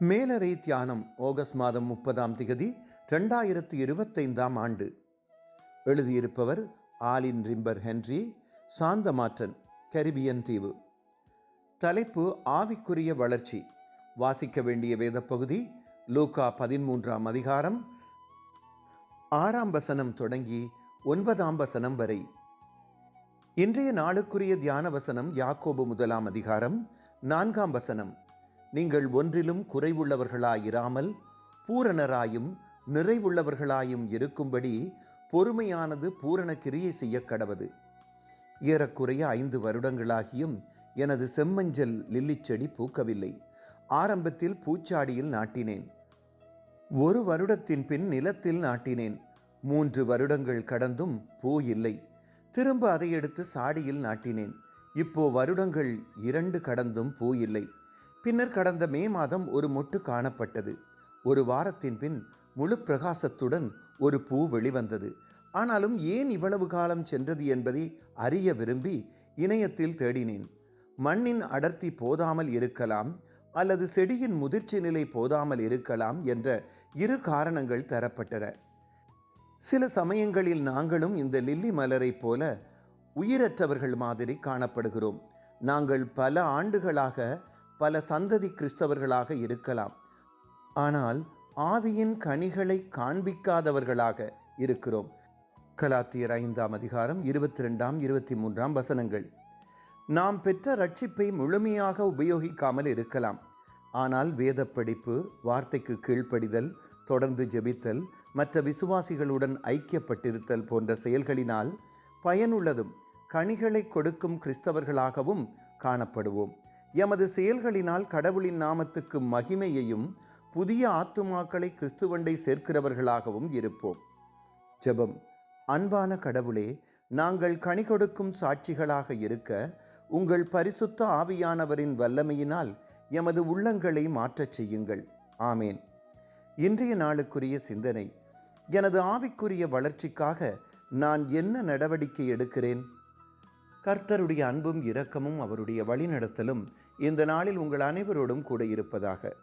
மேலறை தியானம் ஆகஸ்ட் மாதம் முப்பதாம் திகதி ரெண்டாயிரத்து இருபத்தைந்தாம் ஆண்டு. எழுதியிருப்பவர் ஆலின் ரிம்பர் ஹென்றி சாந்தமாற்றன் கரிபியன் தீவு. தலைப்பு ஆவிக்குரிய வளர்ச்சி. வாசிக்க வேண்டிய வேத பகுதி லூகா பதிமூன்றாம் அதிகாரம் ஆறாம் வசனம் தொடங்கி ஒன்பதாம் வசனம் வரை. இன்றைய நாளுக்குரிய தியான வசனம் யாக்கோபு முதலாம் அதிகாரம் நான்காம் வசனம். நீங்கள் ஒன்றிலும் குறைவுள்ளவர்களாயிராமல் பூரணராயும் நிறைவுள்ளவர்களாயும் இருக்கும்படி பொறுமையானது பூரண கிரியை செய்ய கடவது. ஏறக்குறைய ஐந்து வருடங்களாகியும் எனது செம்மஞ்சள் லில்லிச் செடி பூக்கவில்லை. ஆரம்பத்தில் பூச்சாடியில் நாட்டினேன். ஒரு வருடத்தின் பின் நிலத்தில் நாட்டினேன். மூன்று வருடங்கள் கடந்தும் பூ இல்லை. திரும்ப அதை எடுத்து சாடியில் நாட்டினேன். இப்போ வருடங்கள் இரண்டு கடந்தும் பூ இல்லை. பின்னர் கடந்த மே மாதம் ஒரு மொட்டு காணப்பட்டது. ஒரு வாரத்தின் பின் முழு பிரகாசத்துடன் ஒரு பூ வெளிவந்தது. ஆனாலும் ஏன் இவ்வளவு காலம் சென்றது என்பதை அறிய விரும்பி இணையத்தில் தேடினேன். மண்ணின் அடர்த்தி போதாமல் இருக்கலாம் அல்லது செடியின் முதிர்ச்சி நிலை போதாமல் இருக்கலாம் என்ற இரு காரணங்கள் தரப்பட்டன. சில சமயங்களில் நாங்களும் இந்த லில்லி மலரைப் போல உயிரற்றவர்கள் மாதிரி காணப்படுகிறோம். நாங்கள் பல ஆண்டுகளாக பல சந்ததி கிறிஸ்தவர்களாக இருக்கலாம். ஆனால் ஆவியின் கனிகளை காண்பிக்காதவர்களாக இருக்கிறோம். கலாத்தியர் ஐந்தாம் அதிகாரம் இருபத்தி ரெண்டாம் இருபத்தி மூன்றாம் வசனங்கள். நாம் பெற்ற ரட்சிப்பை முழுமையாக உபயோகிக்காமல் இருக்கலாம். ஆனால் வேத படிப்பு வார்த்தைக்கு கீழ்ப்படிதல் தொடர்ந்து ஜெபித்தல் மற்ற விசுவாசிகளுடன் ஐக்கியப்பட்டிருத்தல் போன்ற செயல்களினால் பயனுள்ளதும் கனிகளை கொடுக்கும் கிறிஸ்தவர்களாகவும் காணப்படுவோம். எமது செயல்களினால் கடவுளின் நாமத்துக்கு மகிமையையும் புதிய ஆத்துமாக்களை கிறிஸ்துவண்டை சேர்க்கிறவர்களாகவும் இருப்போம். ஜெபம். அன்பான கடவுளே நாங்கள் கனி கொடுக்கும் சாட்சிகளாக இருக்க உங்கள் பரிசுத்த ஆவியானவரின் வல்லமையினால் எமது உள்ளங்களை மாற்றச் செய்யுங்கள். ஆமேன். இன்றைய நாளுக்குரிய சிந்தனை. எனது ஆவிக்குரிய வளர்ச்சிக்காக நான் என்ன நடவடிக்கை எடுக்கிறேன்? கர்த்தருடைய அன்பும் இரக்கமும் அவருடைய வழிநடத்தலும் இந்த நாளில் உங்கள் அனைவரோடும் கூட இருப்பதாக.